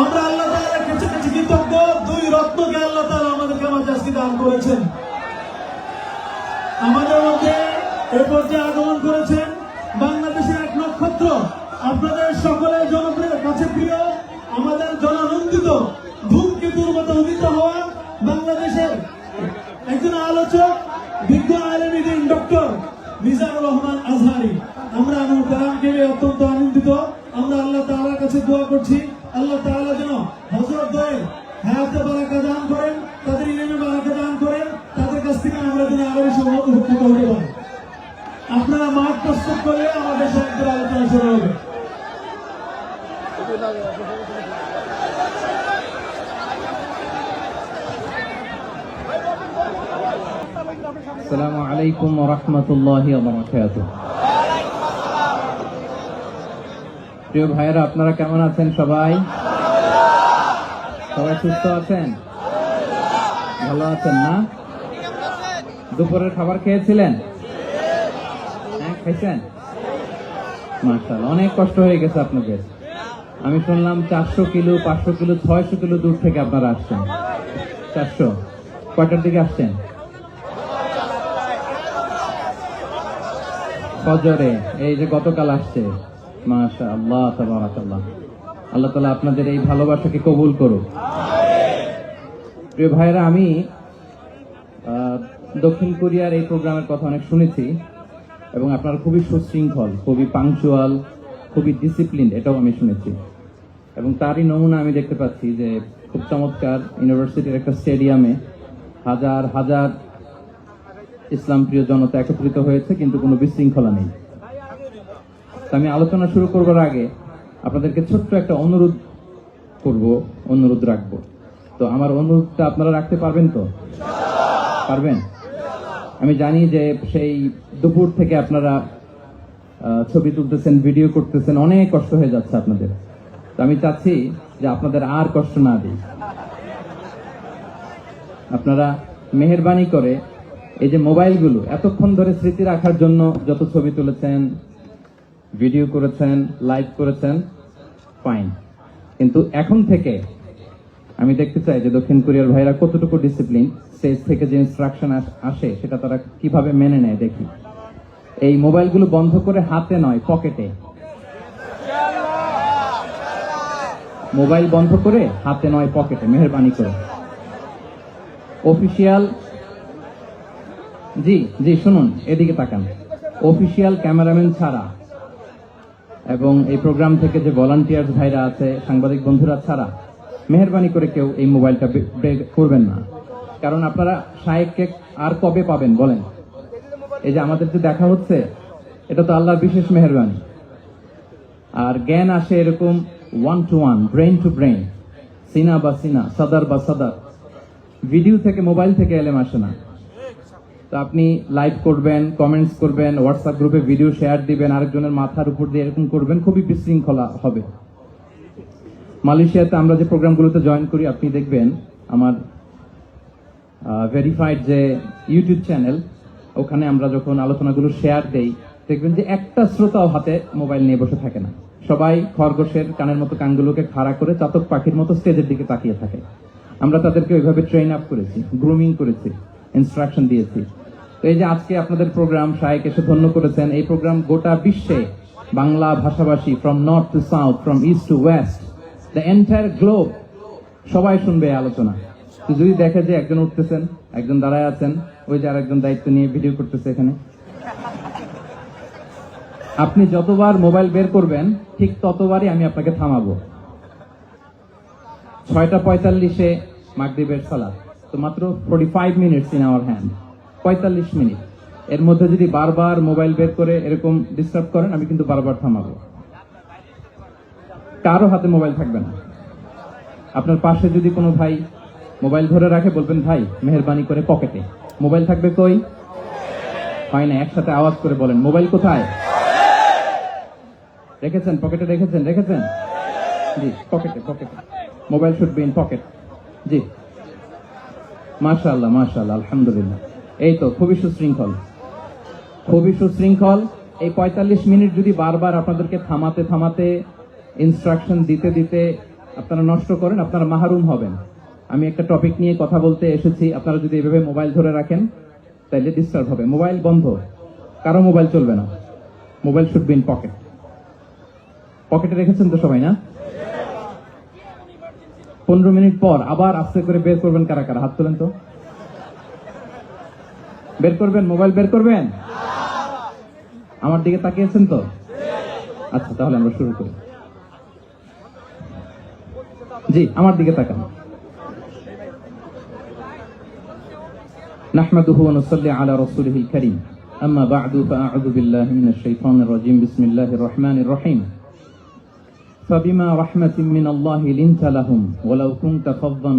আমরা আল্লাহ তাআলার দুই রত্নকে আল্লাহ আমাদেরকে মাঝে আজকে দান করেছেন। আমাদের মধ্যে এ পর্যায়ে আগমন করেছেন বাংলাদেশের এক নক্ষত্র। আপনাদের সকলের জনপ্রিয়, কাছে প্রিয়, আমাদের জনানন্দিত, ধূমকেতুর মতো উদিত হওয়া বাংলাদেশের একজন আলোচক, বিজ্ঞ আলমিদিন ডক্টর মিজানুর রহমান আজহারি। আমরা আমার কালামকে অত্যন্ত আনন্দিত। আমরা আল্লাহ তাআলার কাছে দোয়া করছি। আল্লাহ তাআলা আসসালামু আলাইকুম রহমতুল্লাহ বারাকাত প্রিয় ভাইয়েরা, আপনারা কেমন আছেন সবাই? সবাই সুস্থ আছেন? ভালো আছেন না? দুপুরের খাবার খেয়েছিলেন? হ্যাঁ খাইছেন? মার্শাল অনেক কষ্ট হয়ে গেছে আপনাদের। আমি শুনলাম চারশো কিলো, পাঁচশো কিলো, ছয়শো কিলো দূর থেকে আপনারা আসছেন। চারশো। কয়টার দিকে আসছেন? ফজরে। এই যে গতকাল আসছে। মাশা আল্লাহ আল্লাহ তালা আপনাদের এই ভালোবাসাকে কবুল করুক। প্রিয় ভাইরা আমি দক্ষিণ কোরিয়ার এই প্রোগ্রামের কথা অনেক শুনেছি এবং আপনারা খুবই সুশৃঙ্খল, খুবই পাংচুয়াল খুবই ডিসিপ্লিন এটাও আমি শুনেছি। এবং তারই নমুনা আমি দেখতে পাচ্ছি যে খুব চমৎকার ইউনিভার্সিটির একটা স্টেডিয়ামে হাজার হাজার ইসলাম প্রিয় জনতা একত্রিত হয়েছে, কিন্তু কোনো বিশৃঙ্খলা নেই। আমি আলোচনা শুরু করবার আগে আপনাদেরকে ছোট্ট একটা অনুরোধ করব, অনুরোধ রাখব। তো আমার অনুরোধটা আপনারা রাখতে পারবেন তো? পারবেন? আমি জানি যে সেই দুপুর থেকে আপনারা ছবি তুলতেছেন, ভিডিও করতেছেন, অনেক কষ্ট হয়ে যাচ্ছে আপনাদের। তো আমি চাচ্ছি যে আপনাদের আর কষ্ট না দিই। আপনারা মেহরবানি করে এই যে মোবাইলগুলো এতক্ষণ ধরে স্মৃতি রাখার জন্য যত ছবি তুলেছেন, ভিডিও করেছেন, লাইভ করেছেন, ফাইন। কিন্তু এখন থেকে আমি দেখতে চাই যে দক্ষিণ কোরিয়ার ভাইরা কতটুকু ডিসিপ্লিন স্টেজ থেকে যে ইনস্ট্রাকশন আসে সেটা তারা কীভাবে মেনে নেয় দেখি। এই মোবাইলগুলো বন্ধ করে হাতে নয় পকেটে মোবাইল বন্ধ করে হাতে নয় পকেটে, মেহরবানি করে। অফিসিয়াল, জি জি, শুনুন, এদিকে তাকান। অফিসিয়াল ক্যামেরাম্যান ছাড়া এবং এই প্রোগ্রাম থেকে যে ভলান্টিয়ার ভাইরা আছে, সাংবাদিক বন্ধুরা ছাড়া, মেহরবানি করে কেউ এই মোবাইলটা করবেন না। কারণ আপনারা সাহেবকে আর কবে পাবেন, বলেন? এই যে আমাদের যে দেখা হচ্ছে, এটা তো আল্লাহর বিশেষ মেহরবানি। আর জ্ঞান আসে এরকম one to one brain to brain সিনা বা সিনা, সাদার বা সাদার ভিডিও থেকে মোবাইল থেকে এলেম আসে না। তো আপনি লাইভ করবেন কমেন্টস করবেন হোয়াটসঅ্যাপ গ্রুপে ভিডিও শেয়ার দিবেন, আরেকজনের মাথার উপর দিয়ে এরকম করবেন, খুবই বিশৃঙ্খলা হবে। মালয়েশিয়াতে আমরা যে প্রোগ্রামগুলোতে জয়েন করি, আপনি দেখবেন আমার ভেরিফাইড যে ইউটিউব চ্যানেল ওখানে আমরা যখন আলোচনাগুলো শেয়ার দেই, দেখবেন যে একটা শ্রোতাও হাতে মোবাইল নিয়ে বসে থাকে না। সবাই খরগোশের কানের মতো কানগুলোকে খাড়া করে চাতক পাখির মতো স্টেজের দিকে তাকিয়ে থাকে। আমরা তাদেরকে ওইভাবে ট্রেন আপ করেছি গ্রুমিং করেছি ইনস্ট্রাকশন দিয়েছি। তো এই যে আজকে আপনাদের প্রোগ্রাম শায়েক এসে ধন্য করেছেন, এই প্রোগ্রাম গোটা বিশ্বে বাংলা ভাষাভাষী from north to south from east to west the entire globe সবাই শুনবে আলোচনা। তো যদি দেখে যে একজন উঠতেছেন, একজন দাঁড়ায় আছেন, ওই যে আরেকজন দায়িত্ব নিয়ে ভিডিও করতেছে এখানে আপনি যতবার মোবাইল বের করবেন, ঠিক ততবারই আমি আপনাকে থামাবো। ছয়টা পঁয়তাল্লিশে মাগরিবের সালাদ তো মাত্র forty five minutes in our hand পঁয়তাল্লিশ মিনিট এর মধ্যে যদি বারবার মোবাইল বের করে এরকম ডিস্টার্ব করেন, আমি কিন্তু বারবার থামাবো। কারও হাতে মোবাইল থাকবে না। আপনার পাশে যদি কোনো ভাই মোবাইল ধরে রাখে, বলবেন, ভাই, মেহরবানি করে পকেটে। মোবাইল থাকবে কই? হয় না, একসাথে আওয়াজ করে বলেন, মোবাইল কোথায়? রেখেছেন, পকেটে রেখেছেন রেখেছেন? জি, পকেটে পকেটে। Mobile should be in pocket জি। মাশাআল্লাহ মাশাআল্লাহ, আলহামদুলিল্লাহ। এই তো, খুবই সুশৃঙ্খল। খুবই সুশৃঙ্খল। এই পঁয়তাল্লিশ মিনিট যদি বারবার আপনাদেরকে থামাতে থামাতে ইনস্ট্রাকশন দিতে দিতে আপনারা নষ্ট করেন, আপনারা মাহরুম হবেন। আমি একটা টপিক নিয়ে কথা বলতে এসেছি। আপনারা যদি এভাবে মোবাইল ধরে রাখেন তাহলে ডিস্টার্ব হবে। মোবাইল বন্ধ, কারও মোবাইল চলবে না। Mobile should be in pocket পকেটে রেখেছেন তো সবাই না পনেরো মিনিট পর আবার আস্তে করে বের করবেন কারা কারা হাত তোলেন তো বের করবেন মোবাইল বের করবেন আমার দিকে তাকিয়েছেন তো আচ্ছা তাহলে আমরা শুরু করি জি আমার দিকে তাকান نحمده ونصلي على رسوله الكريم أما بعد فأعوذ بالله من الشيطان الرجيم بسم الله الرحمن الرحيم فبما رحمة من الله لنت لهم ولو كنت فظا